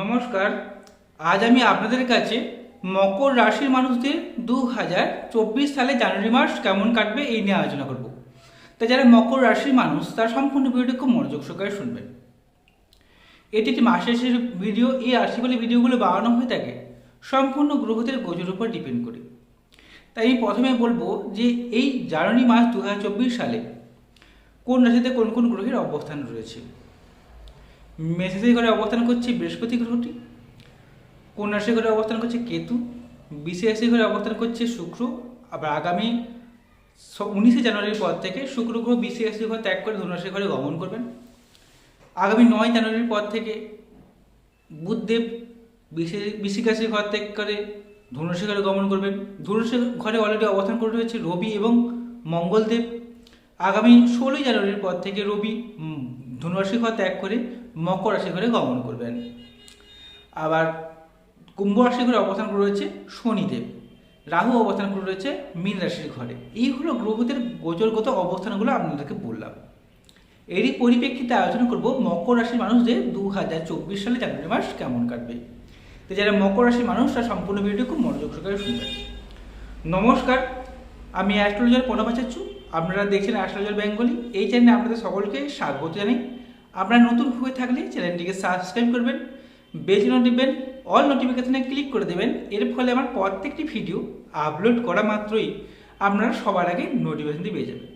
নমস্কার, আজ আমি আপনাদের কাছে মকর রাশির মানুষদের দু হাজার চব্বিশ সালে জানুয়ারি মাস কেমন কাটবে এই নিয়ে আলোচনা করব। তাই যারা মকর রাশির মানুষ, তার সম্পূর্ণ ভিডিওটি খুব মনোযোগ সহকারে শুনবেন। এটি একটি মাসের শেষের ভিডিও, এই রাশি বলে ভিডিওগুলো বানানো হয়ে থাকে সম্পূর্ণ গ্রহদের গোচর উপর ডিপেন্ড করে। তাই আমি প্রথমে বলব যে এই জানুয়ারি মাস দু হাজার চব্বিশ সালে কোন রাশিতে কোন কোন গ্রহের অবস্থান রয়েছে। মেষরাশি ঘরে অবস্থান করছে বৃহস্পতি গ্রহটি কোন রাশি ঘরে অবস্থান করছে কেতু বিশে রাশি ঘরে অবস্থান করছে শুক্র, আবার আগামী উনিশে জানুয়ারির পর থেকে শুক্র গ্রহ বিশে রাশি ঘর ত্যাগ করে ধনুরাশি ঘরে গমন করবেন। আগামী নয় জানুয়ারির পর থেকে বুধদেব বিশে বৃশ্চিক রাশির ঘর ত্যাগ করে ধনুরাশি ঘরে গমন করবেন। ধনুরাশি ঘরে অলরেডি অবস্থান করে রয়েছে রবি এবং মঙ্গলদেব। আগামী ষোলোই জানুয়ারির পর থেকে রবি ধনুরাশি ঘর ত্যাগ করে মকর রাশি ঘরে গমন করবেন। আবার কুম্ভ রাশি ঘরে অবস্থান করে রয়েছে শনিদেব। রাহু অবস্থান করে রয়েছে মীন রাশির ঘরে। এই হলো গ্রহদের গোচরগত অবস্থানগুলো আপনাদেরকে বললাম। এরই পরিপ্রেক্ষিতে আলোচনা করব মকর রাশির মানুষদের দু হাজার চব্বিশ সালে জানুয়ারি মাস কেমন কাটবে। তো যারা মকর রাশির মানুষ, তারা সম্পূর্ণ ভিডিও খুব মনোযোগ সহকারে শুনবেন। নমস্কার, আমি অ্যাস্ট্রোলজার প্রণবাচার্য আপনারা দেখছেন অ্যাস্ট্রোলজার বেঙ্গলি এই চ্যানেলে আপনাদের সকলকে স্বাগত জানাই। আপনারা নতুন হয়ে থাকলে চ্যানেলটিকে সাবস্ক্রাইব করবেন বেল দিবেন অল নোটিফিকেশনে ক্লিক করে দেবেন, এর ফলে আমার প্রত্যেকটি ভিডিও আপলোড করা মাত্রই আপনারা সবার আগে নোটিফিকেশনটি পেয়ে যাবেন।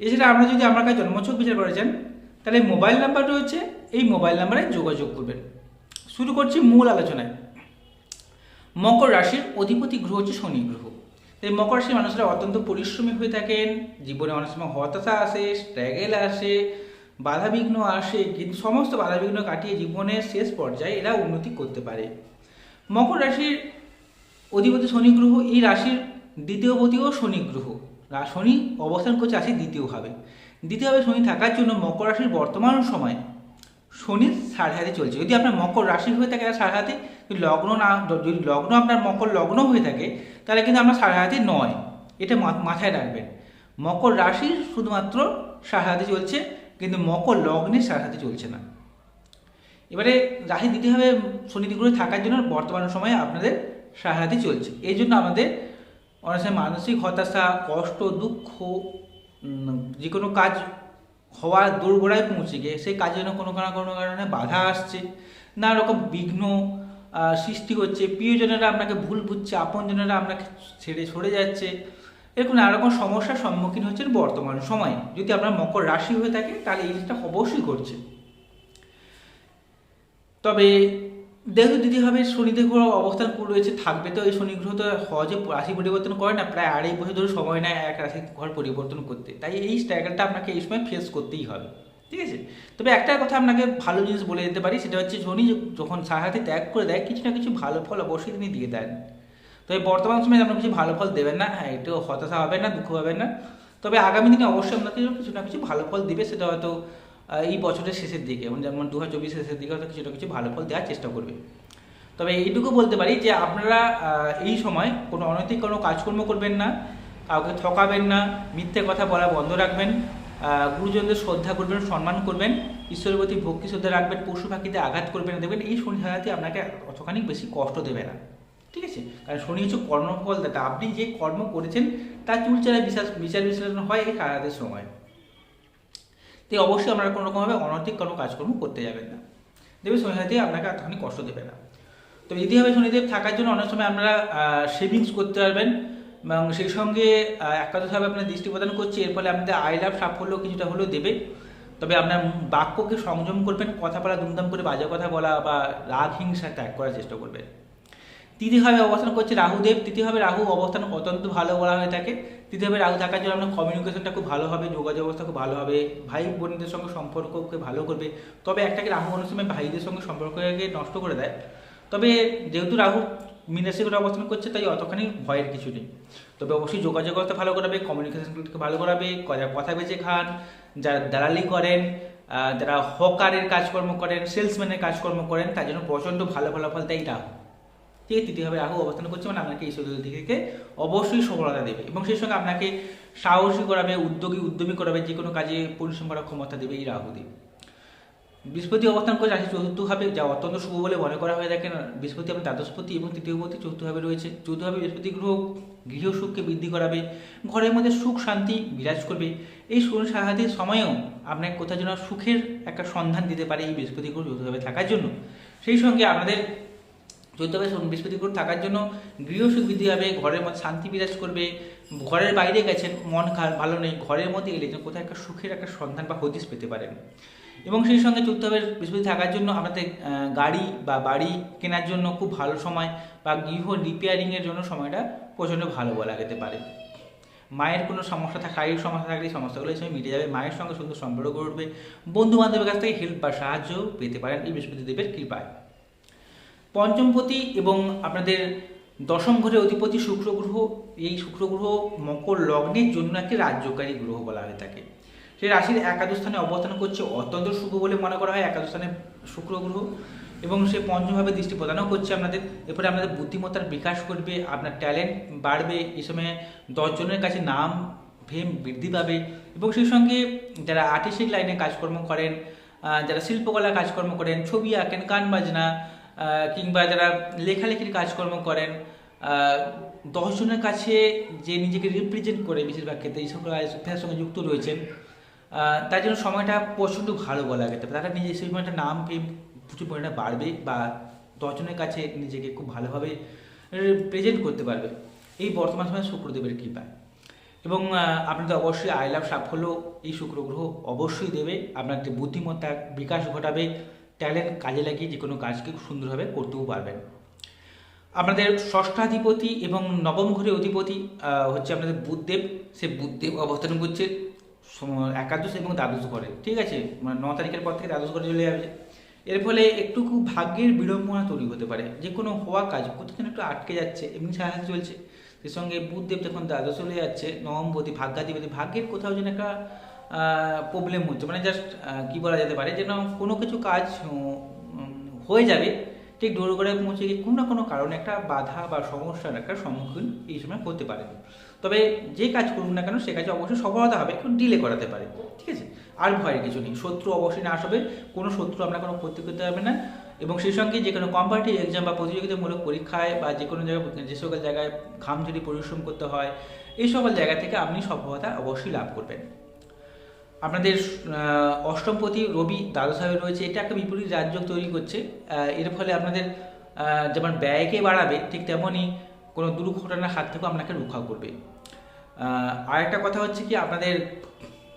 এছাড়া আপনারা যদি আমার কাছে জন্মছক বিচার করে যান তাহলে মোবাইল নাম্বার রয়েছে, এই মোবাইল নাম্বারে যোগাযোগ করবেন। শুরু করছি মূল আলোচনায়। মকর রাশির অধিপতি গ্রহ হচ্ছে শনি গ্রহ। তাই মকর রাশির মানুষরা অত্যন্ত পরিশ্রমী হয়ে থাকেন, জীবনে অনেক সময় হতাশা আসে স্ট্র্যাগেল আসে বাধাবিঘ্ন আসে, কিন্তু সমস্ত বাধাবিঘ্ন কাটিয়ে জীবনের শেষ পর্যায়ে এরা উন্নতি করতে পারে। মকর রাশির অধিপতি শনি গ্রহ, এই রাশির দ্বিতীয়পতিও শনি গ্রহ। শনি অবস্থান করছে রাশির দ্বিতীয়ভাবে দ্বিতীয়ভাবে শনি থাকার জন্য মকর রাশির বর্তমান সময় শনি সাড়ে হাতে চলছে। যদি আপনার মকর রাশি হয়ে থাকে সাড়ে হাতে লগ্ন না, যদি লগ্ন আপনার মকর লগ্ন হয়ে থাকে, তাহলে কিন্তু আপনার সাড়ে হাতে নয়। এটা মাথায় রাখবেন। মকর রাশির শুধুমাত্র সাড়ে হাতে চলছে কিন্তু মকর লগ্নের সাড়ে চলছে না। এবারে রাশি দিতে হবে শনি থাকার জন্য বর্তমান সময়ে আপনাদের সাহায্য চলছে। এই জন্য আমাদের অনেক সময় মানসিক হতাশা, কষ্ট, দুঃখ যে কোনো কাজ হওয়ার দোরগোড়ায় পৌঁছে গিয়ে সেই কাজের জন্য কোনো না কোনো কারণে বাধা আসছে। নানা রকম বিঘ্ন সৃষ্টি হচ্ছে। প্রিয়জনেরা আপনাকে ভুল বুঝছে, আপনজনেরা আপনাকে ছেড়ে সরে যাচ্ছে। এরকম নানা রকম সমস্যার সম্মুখীন হচ্ছেন বর্তমান সময়ে। যদি আপনার মকর রাশি হয়ে থাকে, তাহলে এই জিনিসটা অবশ্যই ঘটছে। তবে যেহেতু দিদিভাবে শনিদেব গ্রহ অবস্থান রয়েছে, থাকবে তো এই শনি গ্রহ তো সহজে রাশি পরিবর্তন করে না, প্রায় আড়াই বছর ধরে সময় নেয় এক রাশি ঘর পরিবর্তন করতে। তাই এই স্ট্রাগলটা আপনাকে এই সময় ফেস করতেই হবে, ঠিক আছে? তবে একটা কথা আপনাকে ভালো জিনিস বলে দিতে পারি, সেটা হচ্ছে শনি যখন সাহায্যে ত্যাগ করে দেয়, কিছু না কিছু ভালো ফল অবশ্যই তিনি দিয়ে দেন। তবে বর্তমান সময়ে আপনার কিছু ভালো ফল দেবেন না হ্যাঁ একটু হতাশা হবে না, দুঃখ হবে না। তবে আগামী দিনে অবশ্যই আপনাকে কিছু না কিছু ভালো ফল দিবে, সেটা হয়তো এই বছরের শেষের দিকে, এবং যেমন দু হাজার চব্বিশের শেষের দিকে হয়তো কিছু না কিছু ভালো ফল দেওয়ার চেষ্টা করবে। তবে এইটুকু বলতে পারি যে আপনারা এই সময় কোনো অনৈতিক কোনো কাজকর্ম করবেন না, কাউকে ঠকাবেন না, মিথ্যে কথা বলা বন্ধ রাখবেন গুরুজনদের শ্রদ্ধা করবেন, সম্মান করবেন, ঈশ্বরের প্রতি ভক্তি শ্রদ্ধা রাখবেন, পশু পাখিতে আঘাত করবেন দেখবেন এই সারাতে আপনাকে অতখানি বেশি কষ্ট দেবে না। ঠিক আছে? কারণ শনি হচ্ছে কর্মফল। দাতা আপনি যে কর্ম করেছেন, তার চুলচারা বিশ্বাস, বিচার বিশ্লেষণ হয় এই সারাতের সময়। তাই অবশ্যই আপনারা কোনো রকমভাবে অনৈতিক কোনো কাজকর্ম করতে যাবেন না। দেখবে শনিদেব আপনাকে এতখানি কষ্ট দেবে না। তো ইতিহাবে শনিদেব থাকার জন্য অনেক সময় আপনারা সেভিংস করতে পারবেন এবং সেই সঙ্গে একাদশভাবে আপনার দৃষ্টি প্রদান করছে, এর ফলে আপনাদের আয় লাভ, সাফল্য কিছুটা হলেও দেবে। তবে আপনার বাক্যকে সংযম করবেন কথা বলা দুমদাম করে বাজে কথা বলা বা রাগ, হিংসা ত্যাগ করার চেষ্টা করবেন। তৃতীয়ভাবে অবস্থান করছে রাহুদেব, তৃতীয়ভাবে রাহু অবস্থান অত্যন্ত ভালো বলা হয়ে থাকে। তৃতীয়ভাবে রাহু থাকার জন্য আপনার কমিউনিকেশনটা খুব ভালো হবে, যোগাযোগ অবস্থা খুব ভালো হবে, ভাই বোনদের সঙ্গে সম্পর্ককে ভালো করবে। তবে একটাকে রাহু অনেক সময় ভাইদের সঙ্গে সম্পর্ককে নষ্ট করে দেয়? তবে যেহেতু রাহু মিনাসি করে অবস্থান করছে, তাই অতখানি ভয়ের কিছু নেই। তবে অবশ্যই যোগাযোগ ব্যবস্থা ভালো করাবে কমিউনিকেশনকে ভালো করাবে যারা কথা বেঁচে খান, যারা দালালি করেন যারা হকারের কাজকর্ম করেন সেলসম্যানের কাজকর্ম করেন, তার জন্য প্রচণ্ড ভালো ফলাফল দেয় রাহু। ঠিক আছে তৃতীয়ভাবে রাহু অবস্থান করছে মানে আপনাকে ঈশ্বর দিক থেকে অবশ্যই সফলতা দেবে। এবং সেই সঙ্গে আপনাকে সাহসী করাবে, উদ্যোগী, উদ্যমী করাবে, যে কোনো কাজে পরিশ্রম করার ক্ষমতা দেবে এই রাহু দেব। বৃহস্পতি অবস্থান করে রাশি চতুর্থভাবে যা অত্যন্ত শুভ বলে মনে করা হয়ে থাকে। বৃহস্পতি আপনার দ্বাদশপতি এবং তৃতীয়পতি চতুর্থভাবে রয়েছে। চতুর্থভাবে বৃহস্পতি গ্রহ, গৃহ সুখকে বৃদ্ধি করাবে, ঘরের মধ্যে সুখ, শান্তি বিরাজ করবে। এই শনি সাহায্যের সময়েও আপনাকে কোথাও যেন সুখের একটা সন্ধান দিতে পারে এই বৃহস্পতি গ্রহ চতুর্থভাবে থাকার জন্য। সেই সঙ্গে আপনাদের চতুর্থভাবে বৃহস্পতি গ্রহ থাকার জন্য গৃহসুখ বৃদ্ধি হবে, ঘরের মধ্যে শান্তি বিরাজ করবে, ঘরের বাইরে গেছেন, মন ভালো নেই, ঘরের মধ্যে এলে যেন কোথাও একটা সুখের একটা সন্ধান বা হদিস পেতে পারেন। এবং সেই সঙ্গে চতুর্থভাবে বৃহস্পতি থাকার জন্য আমাদের গাড়ি বা বাড়ি কেনার জন্য খুব ভালো সময় বা গৃহ রিপেয়ারিংয়ের জন্য সময়টা প্রচণ্ড ভালো বলা যেতে পারে। মায়ের কোনো সমস্যা থাকে শারীরিক সমস্যা থাকলে এই সমস্যাগুলো এই সময় মিটে যাবে। মায়ের সঙ্গে সুন্দর সম্পর্ক গড়ে উঠবে বন্ধু বান্ধবের কাছ থেকে হেল্প বা সাহায্য পেতে পারেন এই বৃহস্পতি দেবের কৃপায়। পঞ্চমপতি এবং আপনাদের দশম ঘরে অধিপতি শুক্র গ্রহ এই শুক্র গ্রহ মকর লগ্নের জন্য একটি রাজ্যকারী গ্রহ বলা হয়ে থাকে। সেই রাশির একাদশ স্থানে অবস্থান করছে অত্যন্ত শুভ বলে মনে করা হয় একাদশ স্থানে শুক্র গ্রহ এবং সে পঞ্চমভাবে দৃষ্টি প্রদানও করছে আপনাদের। এরপরে আপনাদের বুদ্ধিমত্তার বিকাশ করবে আপনার ট্যালেন্ট বাড়বে এই সময় দশজনের কাছে নাম, ফেম বৃদ্ধি পাবে এবং সেই সঙ্গে যারা আর্টিস্টিক লাইনে কাজকর্ম করেন যারা শিল্পকলা কাজকর্ম করেন, ছবি আঁকেন, গান বাজনা কিংবা যারা লেখালেখির কাজকর্ম করেন দশজনের কাছে যে নিজেকে রিপ্রেজেন্ট করে বেশিরভাগ ক্ষেত্রে এই সকল পেশার সঙ্গে যুক্ত রয়েছেন তার জন্য সময়টা প্রচণ্ড ভালো বলা যেতে পারে তারা নিজে সেই সময়টা নাম ফেম প্রচুর পরিমাণে বাড়বে বা দশজনের কাছে নিজেকে খুব ভালোভাবে প্রেজেন্ট করতে পারবে। এই বর্তমান সময়ে শুক্রদেবের কৃপায় এবং আহ, আপনাদের অবশ্যই আই লাভ সাফল্য এই শুক্র গ্রহ অবশ্যই দেবে। আপনার যে বুদ্ধিমত্তা বিকাশ ঘটাবে ট্যালেন্ট কাজে লাগিয়ে যে কোনো কাজকে সুন্দরভাবে করতেও পারবেন। আপনাদের ষষ্ঠাধিপতি এবং নবম ঘরে অধিপতি হচ্ছে আপনাদের বুধদেব সে বুধদেব অবস্থান করছে একাদশ এবং দ্বাদশ ঘরে, ঠিক আছে? মানে ন তারিখের পর থেকে দ্বাদশ ঘরে চলে যাবে। এর ফলে একটু খুব ভাগ্যের বিড়ম্বনা তৈরি হতে পারে। যে কোনো হওয়া কাজ কোথাও একটু আটকে যাচ্ছে, এমনি সাহায্য চলছে। সেই সঙ্গে বুধদেব যখন দ্বাদশ চলে যাচ্ছে নবমপতি ভাগ্যাধিপতি, ভাগ্যের কোথাও যেন একটা প্রবলেম হচ্ছে। মানে জাস্ট কি বলা যেতে পারে, যেন কোনো কিছু কাজ হয়ে যাবে, ঠিক করে পৌঁছে গিয়ে কোনো না কোনো কারণে একটা বাধা বা সমস্যার একটা সম্মুখীন এই সময় করতে পারে। তবে যে কাজ করুন না কেন, সে কাজে অবশ্যই সফলতা হবে একটু ডিলে করাতে পারে, ঠিক আছে? আর ভয়ের কিছু নেই। শত্রু অবশ্যই না আসবে, কোনো শত্রু আপনার কোনো ক্ষতি করতে পারবে না। এবং সেই সঙ্গে যে কোনো কম্পারেটিভ এক্সাম বা প্রতিযোগিতামূলক পরীক্ষায় বা যে কোনো জায়গায়, যে সকল জায়গায় ঘামঝুরি পরিশ্রম করতে হয়, এই সকল জায়গা থেকে আপনি সফলতা অবশ্যই লাভ করবেন। আপনাদের অষ্টমপতি রবি দ্বাদশভাবে রয়েছে, এটা একটা বিপরীত রাজ্য তৈরি করছে এর ফলে আপনাদের যেমন ব্যয়কে বাড়াবে, ঠিক তেমনই কোনো দুর্ঘটনার হাত থেকেও আপনাকে রক্ষা করবে। আর একটা কথা হচ্ছে কি, আপনাদের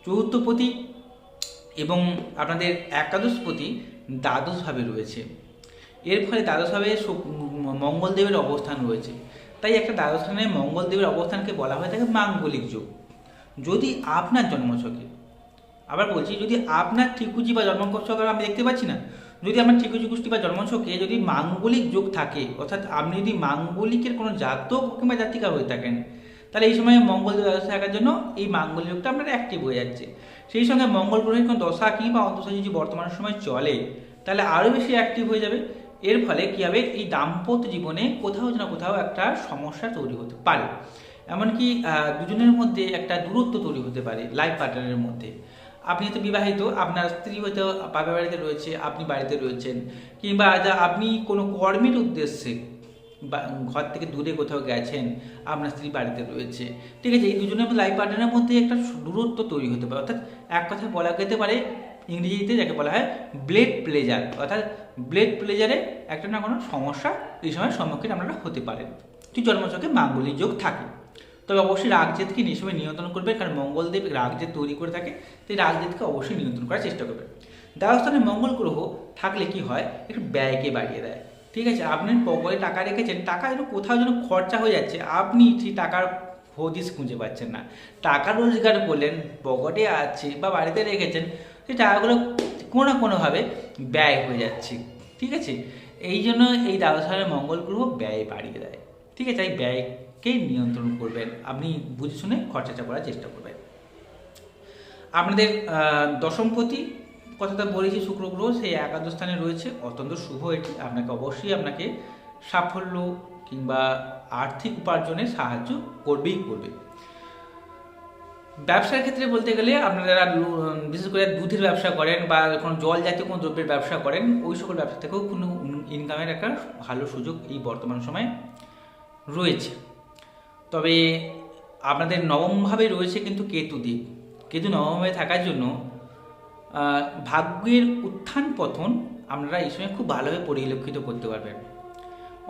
চতুর্থপতি এবং আপনাদের একাদশপতি দ্বাদশভাবে রয়েছে। এর ফলে দ্বাদশভাবে মঙ্গলদেবের অবস্থান রয়েছে। তাই একটা দ্বাদশস্থানে মঙ্গলদেবের অবস্থানকে বলা হয়ে থাকে মাঙ্গলিক যুগ। যদি আপনার জন্মছকে আবার বলছি, যদি আপনার ঠিকুজি বা জন্মছক আমি দেখতে পাচ্ছি না, যদি আমার ঠিকুজি কুষ্টি বা জন্মছকে যদি মাঙ্গলিক যোগ থাকে, অর্থাৎ আপনি যদি মাঙ্গলিকের কোনো জাতক কিংবা জাতিকা হয়ে থাকেন, তাহলে এই সময় মঙ্গল দশা থাকার জন্য এই মাঙ্গলিক যোগটা আপনার অ্যাক্টিভ হয়ে যাচ্ছে। সেই সঙ্গে মঙ্গল গ্রহের কোনো দশা কিংবা অন্তঃশা যদি বর্তমান সময় চলে, তাহলে আরও বেশি অ্যাক্টিভ হয়ে যাবে। এর ফলে কী হবে? এই দাম্পত্য জীবনে কোথাও যেন কোথাও একটা সমস্যা তৈরি হতে পারে। এমনকি দুজনের মধ্যে একটা দূরত্ব তৈরি হতে পারে লাইফ পার্টনারের মধ্যে। আপনি হয়তো বিবাহিত, আপনার স্ত্রী হয়তো বাপের বাড়িতে রয়েছে, আপনি বাড়িতে রয়েছেন, কিংবা যা আপনি কোনো কর্মের উদ্দেশ্যে ঘর থেকে দূরে কোথাও গেছেন, আপনার স্ত্রী বাড়িতে রয়েছে, ঠিক আছে? এই দুজনের লাইফ পার্টনারের মধ্যে একটা দূরত্ব তৈরি হতে পারে। অর্থাৎ এক কথায় বলা যেতে পারে, ইংরেজিতে যাকে বলা হয় ব্লেড প্লেজার অর্থাৎ ব্লেড প্লেজারে একটা না কোনো সমস্যা এই সময় সম্মুখীন আপনারা হতে পারেন। জন্মচকে মাঙ্গলিক যোগ থাকে। তবে অবশ্যই রাগজেদকে সময় নিয়ন্ত্রণ করবে, কারণ মঙ্গলদেব রাগজেদ তৈরি করে থাকে, তাই রাগজেদকে অবশ্যই নিয়ন্ত্রণ করার চেষ্টা করবে। দ্বাদস্থানে মঙ্গল গ্রহ থাকলে কি হয়? একটু ব্যয়কে বাড়িয়ে দেয়। ঠিক আছে, আপনি পকেটে টাকা রেখেছেন, টাকা যেন কোথাও যেন খরচা হয়ে যাচ্ছে, আপনি সেই টাকার হদিস খুঁজে পাচ্ছেন না। টাকা রোজগার করলেন, পকেটে আছে বা বাড়িতে রেখেছেন, সেই টাকাগুলো কোনো না কোনোভাবে ব্যয় হয়ে যাচ্ছে। ঠিক আছে, এই জন্য এই দ্বাদশানের মঙ্গল গ্রহ ব্যয় বাড়িয়ে দেয়। ঠিক আছে, তাই ব্যয়কে নিয়ন্ত্রণ করবেন আপনি বুঝে শুনে খরচাটা করার চেষ্টা করবেন। আপনাদের দশমপতি কথাটা বলেছি শুক্র গ্রহ, সেই একাদশ স্থানে রয়েছে। অত্যন্ত শুভ এটি। আপনাকে অবশ্যই আপনাকে সাফল্য কিংবা আর্থিক উপার্জনে সাহায্য করবেই করবে। ব্যবসার ক্ষেত্রে বলতে গেলে আপনারা বিশেষ করে দুধের ব্যবসা করেন বা কোনো জল জাতীয় কোনো দ্রব্যের ব্যবসা করেন, ওই সকল ব্যবসা থেকেও কোনো ইনকামের একটা ভালো সুযোগ এই বর্তমান সময়ে রয়েছে। তবে আপনাদের নবমভাবে রয়েছে কিন্তু কেতু দিক কেতু নবমভাবে থাকার জন্য ভাগ্যের উত্থান পতন আপনারা এই সময় খুব ভালোভাবে পরিলক্ষিত করতে পারবেন।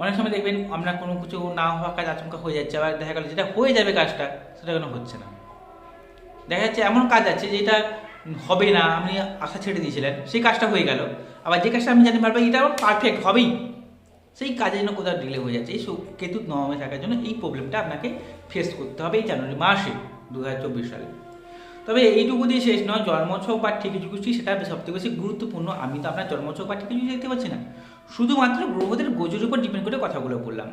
অনেক সময় দেখবেন আমরা কোনো কিছু না হওয়া কাজ আচমকা হয়ে যাচ্ছে, আবার দেখা গেল যেটা হয়ে যাবে কাজটা সেটা কেন হচ্ছে না। দেখা যাচ্ছে এমন কাজ আছে যেটা হবে না, আপনি আশা ছেড়ে দিয়েছিলেন, সেই কাজটা হয়ে গেল। আবার যে কাজটা আমি জানতে পারব এটা আমার পারফেক্ট হবেই। সেই কাজের জন্য কোথাও ডিলে হয়ে যাচ্ছে। এই কেতু নবমে থাকার জন্য এই প্রবলেমটা আপনাকে ফেস করতে হবে এই জানুয়ারি মাসে দু হাজার চব্বিশ সালে। তবে এইটুকু দিয়ে শেষ নয় জন্মছক বা ঠিকি চুকুচি সেটা সবথেকে বেশি গুরুত্বপূর্ণ। আমি তো আপনার জন্মছক বা ঠিকি চুকুচি দেখতে পাচ্ছি না। শুধুমাত্র গ্রহদের গোজের উপর ডিপেন্ড করে কথাগুলো বললাম।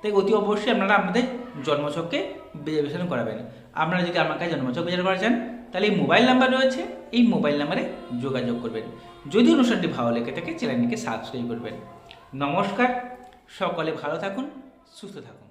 তাই অতি অবশ্যই আপনারা আপনাদের জন্মছককে বিশ্লেষণ করাবেন। আপনারা যদি আমার কাছে জন্মছক বিচার করা চান, তাহলে এই মোবাইল নাম্বার রয়েছে। এই মোবাইল নাম্বারে যোগাযোগ করবেন। যদি অনুষ্ঠানটি ভালো লেগে থাকে চ্যানেলটিকে সাবস্ক্রাইব করবেন। নমস্কার সকলে ভালো থাকুন সুস্থ থাকুন।